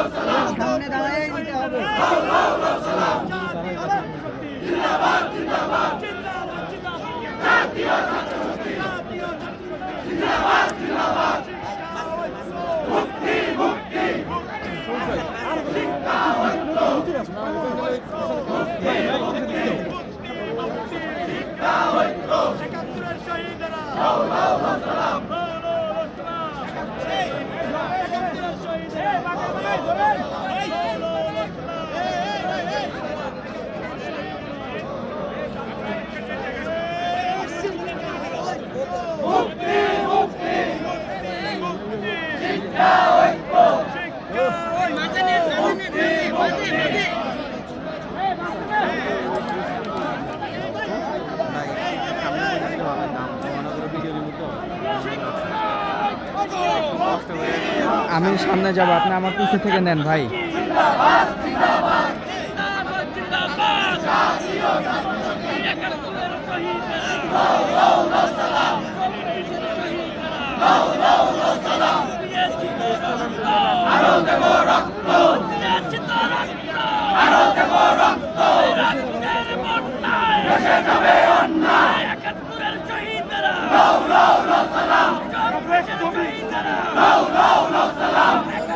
সামনে দাঁড়ায় নিতে জিন্দাবাদ জিন্দাবাদ জিন্দাবাদ জিন্দাবাদ। একাত্তরের শহীদেরা আমি সামনে যাব আপনি আমার পিছু থেকে নেন ভাই। অন্যায় একাত্তরের শহীদরা no, no, no salam.